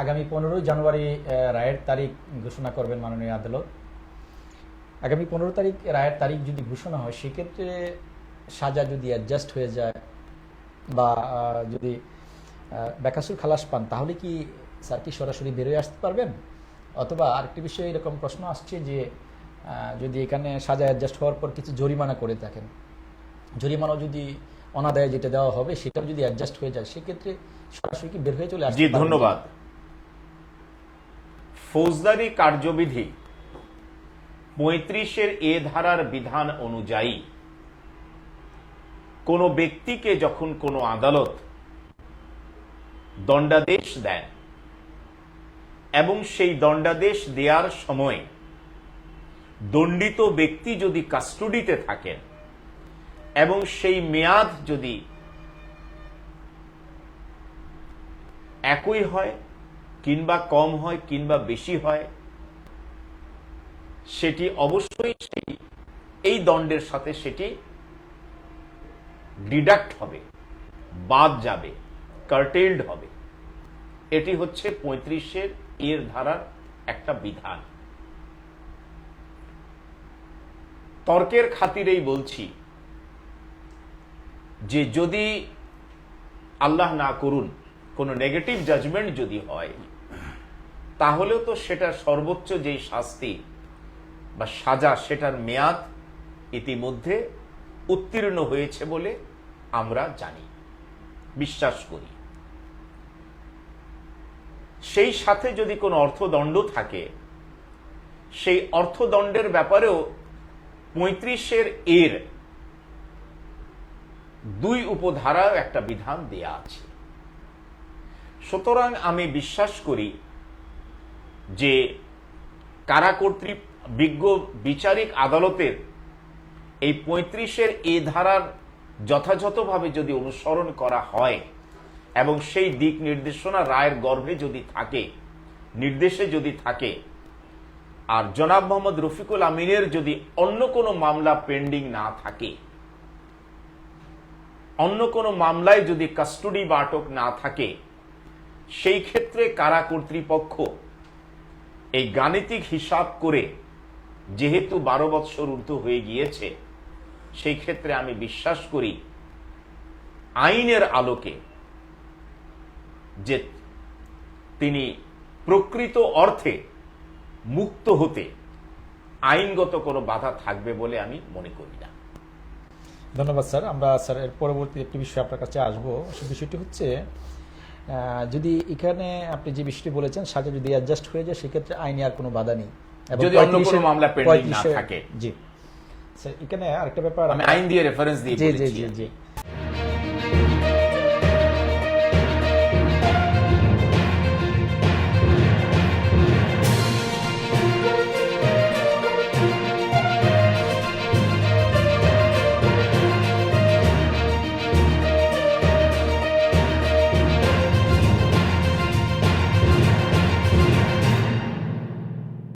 আগামী পনেরোই জানুয়ারি রায়ের তারিখ ঘোষণা করবেন মাননীয় আদালত। আগামী পনেরো তারিখ রায়ের তারিখ যদি ঘোষণা হয় সেক্ষেত্রে সাজা যদি অ্যাডজাস্ট হয়ে যায় বা যদি বেকাসুর খালাস পান তাহলে কি স্যার কি সরাসরি বেরোয় আসতে পারবেন? অথবা আরেকটি বিষয়ে এরকম প্রশ্ন আসছে যে যদি এখানে সাজা অ্যাডজাস্ট হওয়ার পর কিছু জরিমানা করে থাকেন। জরিমানা যদি অনাদায়ে যেটা দেওয়া হবে সেটাও যদি অ্যাডজাস্ট হয়ে যায় সেক্ষেত্রে সরাসরি কি বের হয়ে চলে পারবেন? ধন্যবাদ। ফৌজদারি কার্যবিধি পঁয়ত্রিশের এ ধারার বিধান অনুযায়ী কোনো ব্যক্তিকে যখন কোনো আদালত দণ্ডাদেশ দেন এবং সেই দণ্ডাদেশ দেওয়ার সময় দণ্ডিত ব্যক্তি যদি কাস্টডিতে থাকেন এবং সেই মেয়াদ যদি একই হয় কিংবা কম হয় কিংবা বেশি হয়, সেটি অবশ্যই সেই, এই দণ্ডের সাথে সেটি ডিডাক্ট হবে, বাদ যাবে, কার্টেলড হবে। এটি হচ্ছে পঁয়ত্রিশের এর ধারার একটা বিধান। তর্কের খাতিরেই বলছি যে যদি আল্লাহ না করুন, কোনো নেগেটিভ জাজমেন্ট যদি হয় তাহলেও তো সেটা সর্বোচ্চ যেই শাস্তি বা সাজা, সেটার মেয়াদ ইতিমধ্যে উত্তীর্ণ হয়েছে বলে আমরা জানি। বিশ্বাস করি। সেই সাথে যদি কোনো অর্থদণ্ড থাকে, সেই অর্থদণ্ডের ব্যাপারেও পঁয়ত্রিশের এর দুই উপধারায় একটা বিধান দেয়া আছে। সুতরাং আমি বিশ্বাস করি যে কারা কর্তৃক বিজ্ঞ বিচারিক আদালতের এই পঁয়ত্রিশের এ ধারার যথাযথভাবে যদি অনুসরণ করা হয় এবং সেই দিক নির্দেশনা রায়ের গর্ভে যদি থাকে, নির্দেশে যদি থাকে, আর জনাব মোহাম্মদ রফিকুল আমিনের যদি অন্য কোনো মামলা পেন্ডিং না থাকে, অন্য কোনো মামলায় যদি কাস্টডি বা আটক না থাকে, সেই ক্ষেত্রে কারা কর্তৃপক্ষ এই গাণিতিক হিসাব করে যেহেতু বারো বৎসর ঊর্ধ্ব হয়ে গিয়েছে, সেই ক্ষেত্রে আমি বিশ্বাস করি আইনের আলোকে যে তিনি প্রকৃত অর্থে মুক্ত হতে আইনগত কোনো বাধা থাকবে বলে আমি মনে করি না। ধন্যবাদ স্যার। আমরা স্যার এর পরবর্তী একটি বিষয় আপনার কাছে আসব। সে বিষয়টি হচ্ছে যদি এখানে আপনি যে বিষয়টি বলেছেন সাজা যদি অ্যাডজাস্ট হয়ে যায় সেক্ষেত্রে আইনে আর কোনো বাধা নেই। যদি অন্য কোনো মামলা পেন্ডিং না থাকে। জি। স্যার এখানে আরেকটা ব্যাপার আমি আইন দিয়ে রেফারেন্স দিয়ে জি জি জি।